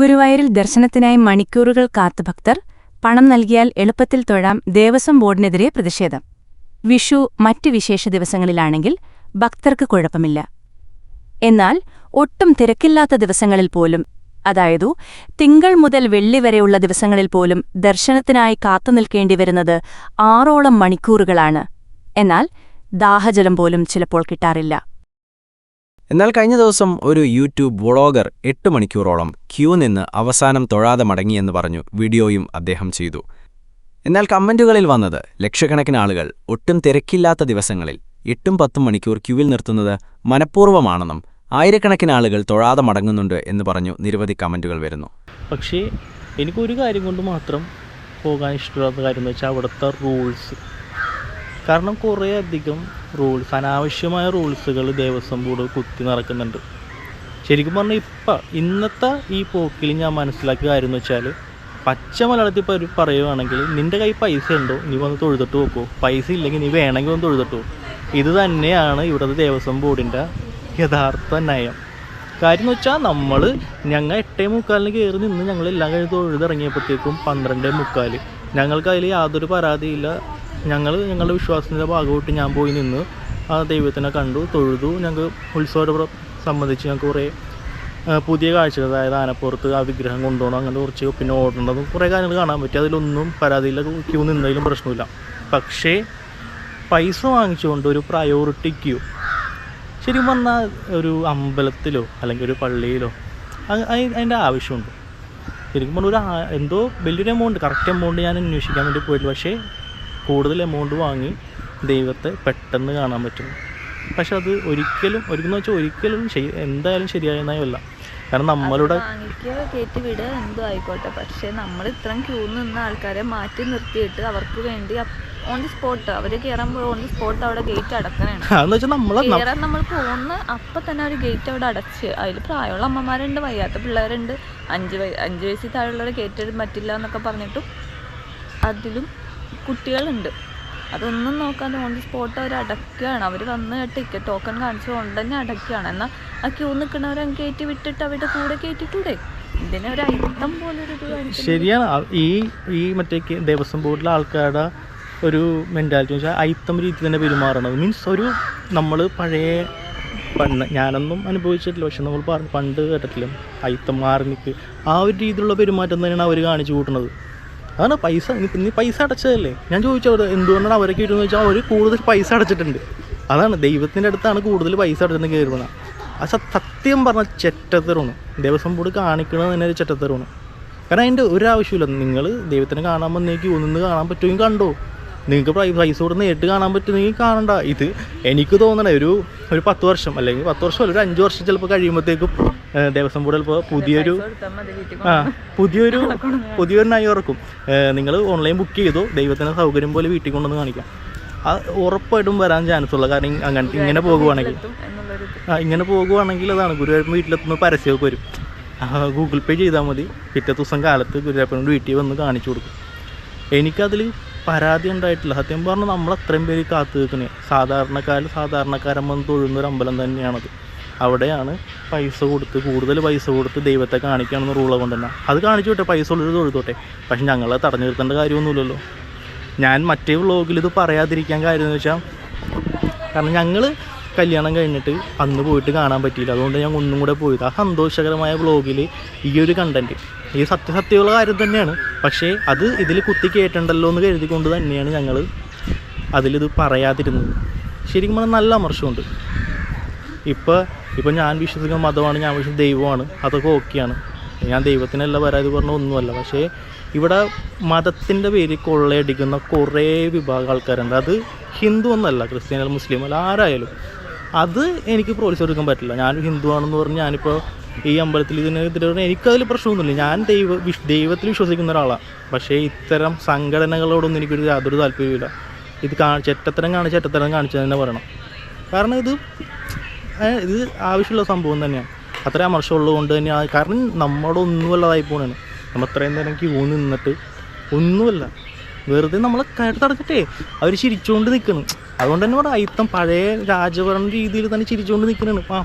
ഗുരുവായൂരിൽ ദർശനത്തിനായി മണിക്കൂറുകൾ കാത്ത ഭക്തർ പണം നൽകിയാൽ എളുപ്പത്തിൽ തൊഴാം ദേവസ്വം ബോർഡിനെതിരെ പ്രതിഷേധം. വിഷു മറ്റ് വിശേഷ ദിവസങ്ങളിലാണെങ്കിൽ ഭക്തർക്ക് കുഴപ്പമില്ല. എന്നാൽ ഒട്ടും തിരക്കില്ലാത്ത ദിവസങ്ങളിൽ പോലും അതായതു തിങ്കൾ മുതൽ വെള്ളി വരെയുള്ള ദിവസങ്ങളിൽ പോലും ദർശനത്തിനായി കാത്തുനിൽക്കേണ്ടി വരുന്നത് ആറോളം മണിക്കൂറുകളാണ്. എന്നാൽ ദാഹജലം പോലും ചിലപ്പോൾ കിട്ടാറില്ല. എന്നാൽ കഴിഞ്ഞ ദിവസം ഒരു യൂട്യൂബ് വ്ളോഗർ എട്ട് മണിക്കൂറോളം ക്യൂ നിന്ന് അവസാനം തൊഴാതെ മടങ്ങിയെന്ന് പറഞ്ഞു വീഡിയോയും അദ്ദേഹം ചെയ്തു. എന്നാൽ കമന്റുകളിൽ വന്നത് ലക്ഷക്കണക്കിന് ആളുകൾ ഒട്ടും തിരക്കില്ലാത്ത ദിവസങ്ങളിൽ എട്ടും പത്തും മണിക്കൂർ ക്യൂവിൽ നിർത്തുന്നത് മനഃപൂർവമാണെന്നും ആയിരക്കണക്കിന് ആളുകൾ തൊഴാതെ മടങ്ങുന്നുണ്ട് എന്ന് പറഞ്ഞു നിരവധി കമന്റുകൾ വരുന്നു. പക്ഷേ എനിക്കൊരു കാര്യം കൊണ്ട് മാത്രം പോകാൻ ഇഷ്ടമില്ലാത്ത കാര്യം എന്ന് വെച്ചാൽ അവിടുത്തെ റൂൾസ്. കാരണം കുറേ അധികം റൂൾസ് അനാവശ്യമായ റൂൾസുകൾ ദേവസ്വം ബോർഡ് കുത്തി നടക്കുന്നുണ്ട്. ശരിക്കും പറഞ്ഞാൽ ഇപ്പം ഇന്നത്തെ ഈ പോക്കിൽ ഞാൻ മനസ്സിലാക്കിയ കാര്യം എന്ന് വെച്ചാൽ പച്ച മലയാളത്തിൽ പറയുകയാണെങ്കിൽ നിന്റെ കൈ പൈസ ഉണ്ടോ? നീ വന്ന് തൊഴുതിട്ട് നോക്കൂ. പൈസ ഇല്ലെങ്കിൽ നീ വേണമെങ്കിൽ വന്ന് തൊഴുതിട്ട് ഇത് തന്നെയാണ് ഇവിടുത്തെ ദേവസ്വം ബോർഡിന്റെ യഥാർത്ഥ നയം. കാര്യം എന്ന് വെച്ചാൽ നമ്മൾ ഞങ്ങൾ എട്ടേ മുക്കാലിന് കയറി നിന്ന് ഞങ്ങൾ എല്ലാം കഴിഞ്ഞ് തൊഴുതിറങ്ങിയപ്പോഴത്തേക്കും പന്ത്രണ്ടേ മുക്കാൽ ഞങ്ങൾക്ക് അതിൽ യാതൊരു പരാതിയില്ല. ഞങ്ങൾ ഞങ്ങളുടെ വിശ്വാസത്തിന്റെ ഭാഗമായിട്ട് ഞാൻ പോയി നിന്ന് ആ ദൈവത്തിനെ കണ്ടു തൊഴുതു. ഞങ്ങൾക്ക് ഉത്സവത്തെ സംബന്ധിച്ച് ഞങ്ങൾക്ക് കുറേ പുതിയ കാഴ്ചകൾ അതായത് ആനപ്പുറത്ത് ആ വിഗ്രഹം കൊണ്ടുപോകണം അങ്ങനെ കുറച്ച് പിന്നെ ഓടേണ്ടതും കുറേ കാര്യങ്ങൾ കാണാൻ പറ്റി. അതിലൊന്നും പരാതിയില്ല ക്യൂ നിന്നതിലും പ്രശ്നമില്ല. പക്ഷേ പൈസ വാങ്ങിച്ചുകൊണ്ട് ഒരു പ്രയോറിറ്റി ക്യൂ ശരിക്കും പറഞ്ഞാൽ ഒരു അമ്പലത്തിലോ അല്ലെങ്കിൽ ഒരു പള്ളിയിലോ അതിന്റെ ആവശ്യമുണ്ട്. ശരിക്കും പറഞ്ഞാൽ ഒരു എന്തോ വലിയൊരു എമൗണ്ട് കറക്റ്റ് എമൗണ്ട് ഞാൻ അന്വേഷിക്കാൻ വേണ്ടി പോയിട്ടില്ല. പക്ഷേ കൂടുതൽ എമൗണ്ട് വാങ്ങി ദൈവത്തെ പെട്ടെന്ന് കാണാൻ പറ്റും പക്ഷെ അത് ഒരിക്കലും ഒരിക്കലും വെച്ചാൽ ഒരിക്കലും ശരി എന്തായാലും ശരിയായ നയമല്ല. കാരണം നമ്മളുടെ കയറ്റി വിടുക എന്തോ ആയിക്കോട്ടെ. പക്ഷെ നമ്മൾ ഇത്രയും ക്യൂ നിന്ന ആൾക്കാരെ മാറ്റി നിർത്തിയിട്ട് അവർക്ക് വേണ്ടി ഓൺ ദി സ്പോട്ട് അവർ കയറുമ്പോൾ ഓൺ ദി സ്പോട്ട് അവിടെ ഗേറ്റ് അടക്കണേ അതെന്ന് വെച്ചാൽ നമ്മളെ നം- കയറാൻ നമ്മൾ പോകുന്ന അപ്പൊ തന്നെ ഒരു ഗേറ്റ് അവിടെ അടച്ച്. അതിൽ പ്രായമുള്ള അമ്മമാരുണ്ട് വയ്യാത്ത പിള്ളേരുണ്ട്. അഞ്ച് അഞ്ച് വയസ്സിൽ താഴെയുള്ളവരെ ഗേറ്റ് പറ്റില്ല എന്നൊക്കെ പറഞ്ഞിട്ടും അതിലും കുട്ടികളുണ്ട്. അതൊന്നും നോക്കാതെ ഓൺ ദി സ്പോട്ട് അവർ അടക്കുകയാണ് അവർ വന്ന് ടിക്കറ്റ് ടോക്കൺ കാണിച്ചു കൊണ്ട് തന്നെ അടക്കുകയാണ് എന്നാൽ ആ ക്യൂ നിൽക്കുന്നവരെ കയറ്റി വിട്ടിട്ട് അവരുടെ കൂടെ കയറ്റിട്ടൂടെ ഇതിനെ ഒരു അയിത്തം പോലൊരു ഒരു ശരിയാണ്. ഈ ഈ മറ്റേ ദേവസ്വം ബോർഡിലെ ആൾക്കാരുടെ ഒരു മെന്റാലിറ്റി വെച്ചാൽ അയിത്തം രീതി തന്നെ പെരുമാറണത് മീൻസ് ഒരു നമ്മൾ പഴയ പണ്ട് ഞാനൊന്നും അനുഭവിച്ചിട്ടില്ല. പക്ഷെ നമ്മൾ പറഞ്ഞു പണ്ട് കേട്ടിട്ടില്ല? അയിത്തം മാറി ആ ഒരു രീതിയിലുള്ള പെരുമാറ്റം തന്നെയാണ് അവർ കാണിച്ചു കൂട്ടുന്നത്. അതാണ് പൈസ. നീ- പൈസ അടച്ചതല്ലേ? ഞാൻ ചോദിച്ചു അവർ എന്തുകൊണ്ടാണ് അവരൊക്കെ ഇട്ടെന്ന് വെച്ചാൽ അവർ കൂടുതൽ പൈസ അടച്ചിട്ടുണ്ട്. അതാണ് ദൈവത്തിന്റെ അടുത്താണ് കൂടുതൽ പൈസ അടച്ചിട്ട് കയറുന്നത് ആ സത്യം പറഞ്ഞ ചെറ്റത്തരമാണ്. ദേവസ്വം ബോർഡ് കാണിക്കുന്നത് തന്നെ ഒരു ചെറ്റത്തരമാണ്. കാരണം അതിന്റെ ഒരാവശ്യമില്ല നിങ്ങൾ ദൈവത്തിനെ കാണാൻ വന്നേക്ക് ഒന്നിന്ന് കാണാൻ പറ്റുമെങ്കിൽ കണ്ടോ? നിങ്ങൾക്ക് പൈസ കൊടുത്ത് നേരിട്ട് കാണാൻ പറ്റുമെങ്കിൽ കാണണ്ട. ഇത് എനിക്ക് തോന്നണേ ഒരു ഒരു പത്ത് വർഷം അല്ലെങ്കിൽ പത്ത് വർഷം ഒരു അഞ്ച് വർഷം ചിലപ്പോൾ കഴിയുമ്പോഴത്തേക്കും ദേവസ്വം ബോർഡ് ചിലപ്പോൾ പുതിയൊരു ആ പുതിയൊരു പുതിയൊരു നയം ഇറക്കും നിങ്ങൾ ഓൺലൈൻ ബുക്ക് ചെയ്തു ദൈവത്തിന് സൗകര്യം പോലെ വീട്ടിൽ കൊണ്ടുവന്ന് കാണിക്കാം. ആ ഉറപ്പായിട്ടും വരാൻ ചാൻസ് ഉള്ള കാരണം അങ്ങനെ ഇങ്ങനെ പോകുവാണെങ്കിൽ. ആ ഇങ്ങനെ പോകുവാണെങ്കിൽ അതാണ് ഗുരുവായൂരപ്പൻ വീട്ടിലെത്തുന്ന പരസ്യമൊക്കെ വരും. ഗൂഗിൾ പേ ചെയ്താൽ മതി. പിറ്റേ ദിവസം കാലത്ത് ഗുരുവായൂരപ്പനോട് വീട്ടിൽ വന്ന് കാണിച്ചു കൊടുക്കും. എനിക്കതിൽ പരാതി ഉണ്ടായിട്ടില്ല. സത്യം പറഞ്ഞാൽ നമ്മൾ അത്രയും പേര് കാത്തു നിൽക്കണേ. സാധാരണക്കാർ സാധാരണക്കാരൻ തൊഴുന്ന ഒരു അമ്പലം തന്നെയാണത്. അവിടെയാണ് പൈസ കൊടുത്ത് കൂടുതൽ പൈസ കൊടുത്ത് ദൈവത്തെ കാണിക്കുകയാണെന്ന് റൂള കൊണ്ട് തന്നെ അത് കാണിച്ചു വിട്ടെ പൈസ ഉള്ളൊരു തൊഴുതോട്ടെ. പക്ഷെ ഞങ്ങളെ തടഞ്ഞു നിർത്തേണ്ട കാര്യമൊന്നുമില്ലല്ലോ. ഞാൻ മറ്റേ വ്ളോഗിൽ ഇത് പറയാതിരിക്കാൻ കാര്യം എന്ന് വെച്ചാൽ കാരണം ഞങ്ങൾ കല്യാണം കഴിഞ്ഞിട്ട് അന്ന് പോയിട്ട് കാണാൻ പറ്റിയില്ല. അതുകൊണ്ട് ഞാൻ ഒന്നും കൂടെ പോയത്. ആ സന്തോഷകരമായ വ്ളോഗിൽ ഈ ഒരു കണ്ടന്റ് ഈ സത്യസത്യമുള്ള കാര്യം തന്നെയാണ്. പക്ഷേ അത് ഇതിൽ കുത്തി കയറ്റണ്ടല്ലോ എന്ന് കരുതിക്കൊണ്ട് തന്നെയാണ് ഞങ്ങൾ അതിലിത് പറയാതിരുന്നത്. ശരിക്കും പറഞ്ഞാൽ നല്ല അമർഷമുണ്ട് ഇപ്പോൾ ഇപ്പോൾ ഞാൻ വിശ്വസിക്കുന്ന മതമാണ് ഞാൻ വിശ്വസിക്കുന്ന ദൈവമാണ് അതൊക്കെ ഓക്കെയാണ്. ഞാൻ ദൈവത്തിനല്ല പരാതി പറഞ്ഞ ഒന്നുമല്ല. പക്ഷേ ഇവിടെ മതത്തിന്റെ പേരിൽ കൊള്ളയടിക്കുന്ന കുറേ വിഭാഗം ആൾക്കാരുണ്ട്. അത് ഹിന്ദു ഒന്നല്ല ക്രിസ്ത്യാനി അല്ല മുസ്ലിം അല്ല ആരായാലും. അത് എനിക്ക് പ്രോത്സാഹിപ്പിക്കാൻ പറ്റില്ല. ഞാൻ ഹിന്ദു ആണെന്ന് പറഞ്ഞ് ഞാനിപ്പോൾ ഈ അമ്പലത്തിൽ ഇതിനെതിരെ എനിക്കതിൽ പ്രശ്നമൊന്നുമില്ല. ഞാൻ ദൈവ വിശ് ദൈവത്തിൽ വിശ്വസിക്കുന്ന ഒരാളാണ്. പക്ഷേ ഇത്തരം സംഘടനകളോടൊന്നും എനിക്കൊരു യാതൊരു താല്പര്യമില്ല ഇത് കാണിച്ച് ചെറ്റത്തരം കാണിച്ച് ചെറ്റത്തരം കാണിച്ചു തന്നെ പറയണം. കാരണം ഇത് ഇത് ആവശ്യമുള്ള സംഭവം തന്നെയാണ്. അത്ര അമർഷമുള്ളത് കൊണ്ട് തന്നെ ആ- കാരണം നമ്മുടെ ഒന്നുമല്ലതായി പോണാണ്. നമ്മൾ അത്രയും നേരം ക്യൂ നിന്നിട്ട് ഒന്നുമല്ല. വെറുതെ നമ്മളെ കയറി തടഞ്ഞിട്ടേ അവർ ചിരിച്ചുകൊണ്ട് നിൽക്കണം അതുകൊണ്ട് തന്നെ ഇവിടെ അയിത്തം പഴയ രാജഭരണ രീതിയിൽ തന്നെ ചിരിച്ചുകൊണ്ട് നിൽക്കണാണ് ആ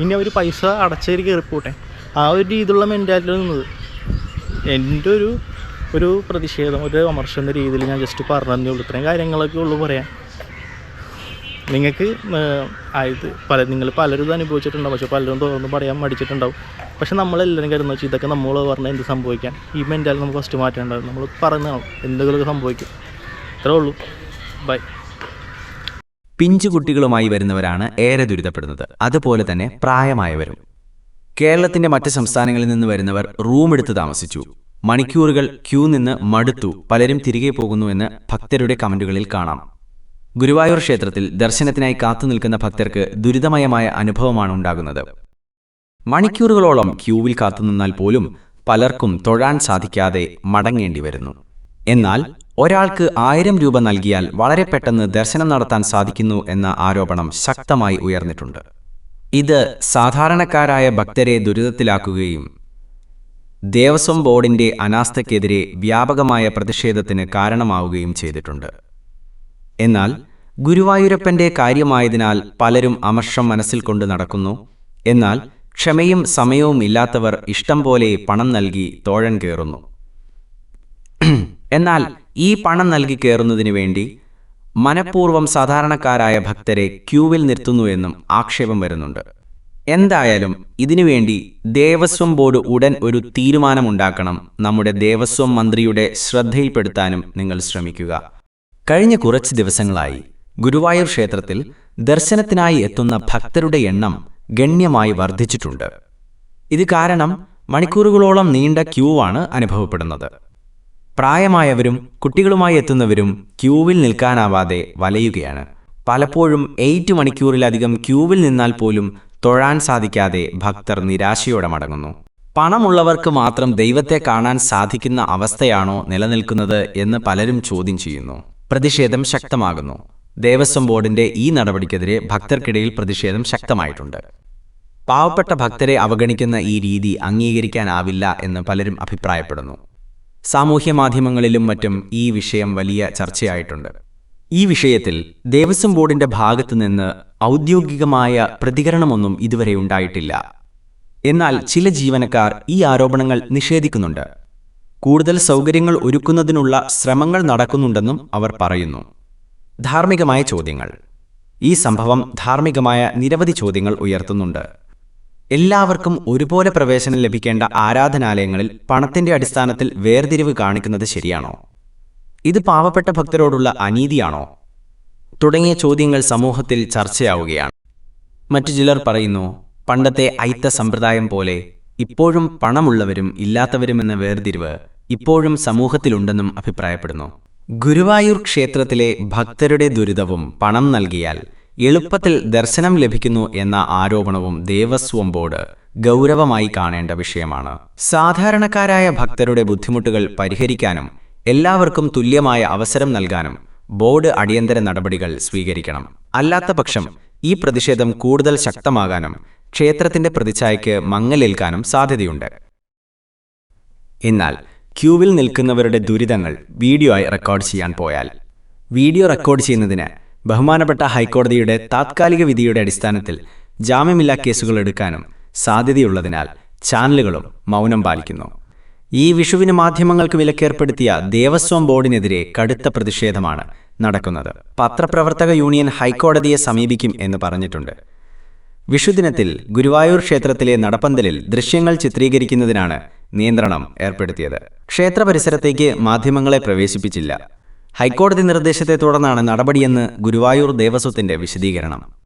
ഇനി അവർ പൈസ അടച്ചേരി കയറിപ്പോട്ടെ ആ ഒരു രീതിയിലുള്ള മെന്റാലിറ്റി നിന്നത്. എന്റെ ഒരു ഒരു പ്രതിഷേധം ഒരു വിമർശം എന്ന രീതിയിൽ ഞാൻ ജസ്റ്റ് പറഞ്ഞതേ ഉള്ളൂ. ഇത്രയും കാര്യങ്ങളൊക്കെ ഉള്ളൂ പറയാൻ. നിങ്ങൾക്ക് ആയത് പല നിങ്ങൾ പലരും ഇത് അനുഭവിച്ചിട്ടുണ്ടാവും. പക്ഷെ പലരും തുറന്ന് പറയാൻ മടിച്ചിട്ടുണ്ടാവും. പക്ഷെ നമ്മളെല്ലാവരും കരുതുന്ന വെച്ചാൽ ഇതൊക്കെ നമ്മൾ പറഞ്ഞാൽ എന്ത് സംഭവിക്കാൻ? ഈ മെന്റാലിറ്റി നമുക്ക് ഫസ്റ്റ് മാറ്റേണ്ടത് നമ്മൾ പറയുന്നതാണ് എന്തെങ്കിലുമൊക്കെ സംഭവിക്കും. ഇത്രേ ഉള്ളൂ. ബൈ പിഞ്ചുകുട്ടികളുമായി വരുന്നവരാണ് ഏറെ ദുരിതപ്പെടുന്നത്. അതുപോലെ തന്നെ പ്രായമായവരും. കേരളത്തിന്റെ മറ്റ് സംസ്ഥാനങ്ങളിൽ നിന്ന് വരുന്നവർ റൂമെടുത്ത് താമസിച്ചു. മണിക്കൂറുകൾ ക്യൂ നിന്ന് മടുത്തു. പലരും തിരികെ പോകുന്നു പോകുന്നുവെന്ന് ഭക്തരുടെ കമന്റുകളിൽ കാണാം. ഗുരുവായൂർ ക്ഷേത്രത്തിൽ ദർശനത്തിനായി കാത്തുനിൽക്കുന്ന ഭക്തർക്ക് ദുരിതമയമായ അനുഭവമാണ് ഉണ്ടാകുന്നത്. മണിക്കൂറുകളോളം ക്യൂവിൽ കാത്തുനിന്നാൽ പോലും പലർക്കും തൊഴാൻ സാധിക്കാതെ മടങ്ങേണ്ടി വരുന്നു. എന്നാൽ ഒരാൾക്ക് ആയിരം രൂപ നൽകിയാൽ വളരെ പെട്ടെന്ന് ദർശനം നടത്താൻ സാധിക്കുന്നു എന്ന ആരോപണം ശക്തമായി ഉയർന്നിട്ടുണ്ട്. ഇത് സാധാരണക്കാരായ ഭക്തരെ ദുരിതത്തിലാക്കുകയും ദേവസ്വം ബോർഡിന്റെ അനാസ്ഥയ്ക്കെതിരെ വ്യാപകമായ പ്രതിഷേധത്തിന് കാരണമാവുകയും ചെയ്തിട്ടുണ്ട്. എന്നാൽ ഗുരുവായൂരപ്പന്റെ കാര്യമായതിനാൽ പലരും അമർഷം മനസ്സിൽ കൊണ്ട് നടക്കുന്നു. എന്നാൽ ക്ഷമയും സമയവും ഇല്ലാത്തവർ ഇഷ്ടം പോലെ പണം നൽകി തോഴൻ കയറുന്നു. എന്നാൽ ഈ പണം നൽകി കയറുന്നതിന് വേണ്ടി മനഃപൂർവം സാധാരണക്കാരായ ഭക്തരെ ക്യൂവിൽ നിർത്തുന്നുവെന്നും ആക്ഷേപം വരുന്നുണ്ട്. എന്തായാലും ഇതിനുവേണ്ടി ദേവസ്വം ബോർഡ് ഉടൻ ഒരു തീരുമാനമുണ്ടാക്കണം. നമ്മുടെ ദേവസ്വം മന്ത്രിയുടെ ശ്രദ്ധയിൽപ്പെടുത്താനും നിങ്ങൾ ശ്രമിക്കുക. കഴിഞ്ഞ കുറച്ച് ദിവസങ്ങളായി ഗുരുവായൂർ ക്ഷേത്രത്തിൽ ദർശനത്തിനായി എത്തുന്ന ഭക്തരുടെ എണ്ണം ഗണ്യമായി വർദ്ധിച്ചിട്ടുണ്ട്. ഇത് കാരണം മണിക്കൂറുകളോളം നീണ്ട ക്യൂവാണ് അനുഭവപ്പെടുന്നത്. പ്രായമായവരും കുട്ടികളുമായി എത്തുന്നവരും ക്യൂവിൽ നിൽക്കാനാവാതെ വലയുകയാണ്. പലപ്പോഴും എയ്റ്റ് മണിക്കൂറിലധികം ക്യൂവിൽ നിന്നാൽ പോലും തൊഴാൻ സാധിക്കാതെ ഭക്തർ നിരാശയോടെ മടങ്ങുന്നു. പണമുള്ളവർക്ക് മാത്രം ദൈവത്തെ കാണാൻ സാധിക്കുന്ന അവസ്ഥയാണോ നിലനിൽക്കുന്നത് എന്ന് പലരും ചോദ്യം ചെയ്യുന്നു. പ്രതിഷേധം ശക്തമാകുന്നു. ദേവസ്വം ബോർഡിന്റെ ഈ നടപടിക്കെതിരെ ഭക്തർക്കിടയിൽ പ്രതിഷേധം ശക്തമായിട്ടുണ്ട്. പാവപ്പെട്ട ഭക്തരെ അവഗണിക്കുന്ന ഈ രീതി അംഗീകരിക്കാനാവില്ല എന്ന് പലരും അഭിപ്രായപ്പെടുന്നു. സാമൂഹ്യ മാധ്യമങ്ങളിലും മറ്റും ഈ വിഷയം വലിയ ചർച്ചയായിട്ടുണ്ട്. ഈ വിഷയത്തിൽ ദേവസ്വം ബോർഡിന്റെ ഭാഗത്തു നിന്ന് ഔദ്യോഗികമായ പ്രതികരണമൊന്നും ഇതുവരെ ഉണ്ടായിട്ടില്ല. എന്നാൽ ചില ജീവനക്കാർ ഈ ആരോപണങ്ങൾ നിഷേധിക്കുന്നുണ്ട്. കൂടുതൽ സൗകര്യങ്ങൾ ഒരുക്കുന്നതിനുള്ള ശ്രമങ്ങൾ നടക്കുന്നുണ്ടെന്നും അവർ പറയുന്നു. ധാർമ്മികമായ ചോദ്യങ്ങൾ. ഈ സംഭവം ധാർമ്മികമായ നിരവധി ചോദ്യങ്ങൾ ഉയർത്തുന്നുണ്ട്. എല്ലാവർക്കും ഒരുപോലെ പ്രവേശനം ലഭിക്കേണ്ട ആരാധനാലയങ്ങളിൽ പണത്തിന്റെ അടിസ്ഥാനത്തിൽ വേർതിരിവ് കാണിക്കുന്നത് ശരിയാണോ? ഇത് പാവപ്പെട്ട ഭക്തരോടുള്ള അനീതിയാണോ? തുടങ്ങിയ ചോദ്യങ്ങൾ സമൂഹത്തിൽ ചർച്ചയാവുകയാണ്. മറ്റു ചിലർ പറയുന്നു പണ്ടത്തെ ഐത്ത സമ്പ്രദായം പോലെ ഇപ്പോഴും പണമുള്ളവരും ഇല്ലാത്തവരുമെന്ന വേർതിരിവ് ഇപ്പോഴും സമൂഹത്തിലുണ്ടെന്നും അഭിപ്രായപ്പെടുന്നു. ഗുരുവായൂർ ക്ഷേത്രത്തിലെ ഭക്തരുടെ ദുരിതവും പണം നൽകിയാൽ എളുപ്പത്തിൽ ദർശനം ലഭിക്കുന്നു എന്ന ആരോപണവും ദേവസ്വം ബോർഡ് ഗൗരവമായി കാണേണ്ട വിഷയമാണ്. സാധാരണക്കാരായ ഭക്തരുടെ ബുദ്ധിമുട്ടുകൾ പരിഹരിക്കാനും എല്ലാവർക്കും തുല്യമായ അവസരം നൽകാനും ബോർഡ് അടിയന്തര നടപടികൾ സ്വീകരിക്കണം. അല്ലാത്തപക്ഷം ഈ പ്രതിഷേധം കൂടുതൽ ശക്തമാകാനും ക്ഷേത്രത്തിന്റെ പ്രതിച്ഛായയ്ക്ക് മങ്ങലേൽക്കാനും സാധ്യതയുണ്ട്. എന്നാൽ ക്യൂവിൽ നിൽക്കുന്നവരുടെ ദുരിതങ്ങൾ വീഡിയോ ആയി റെക്കോർഡ് ചെയ്യാൻ പോയാൽ വീഡിയോ റെക്കോർഡ് ചെയ്യുന്നതിന് ബഹുമാനപ്പെട്ട ഹൈക്കോടതിയുടെ താത്കാലിക വിധിയുടെ അടിസ്ഥാനത്തിൽ ജാമ്യമില്ലാ കേസുകൾ എടുക്കാനും സാധ്യതയുള്ളതിനാൽ ചാനലുകളും മൗനം പാലിക്കുന്നു. ഈ വിഷുവിന് മാധ്യമങ്ങൾക്ക് വിലക്കേർപ്പെടുത്തിയ ദേവസ്വം ബോർഡിനെതിരെ കടുത്ത പ്രതിഷേധമാണ് നടക്കുന്നത്. പത്രപ്രവർത്തക യൂണിയൻ ഹൈക്കോടതിയെ സമീപിക്കും എന്ന് പറഞ്ഞിട്ടുണ്ട്. വിഷുദിനത്തിൽ ഗുരുവായൂർ ക്ഷേത്രത്തിലെ നടപ്പന്തലിൽ ദൃശ്യങ്ങൾ ചിത്രീകരിക്കുന്നതിനാണ് നിയന്ത്രണം ഏർപ്പെടുത്തിയത്. ക്ഷേത്ര പരിസരത്തേക്ക് മാധ്യമങ്ങളെ പ്രവേശിപ്പിച്ചില്ല. ഹൈക്കോടതി നിർദ്ദേശത്തെ തുടർന്നാണ് നടപടിയെന്ന് ഗുരുവായൂർ ദേവസ്വത്തിന്റെ വിശദീകരണം.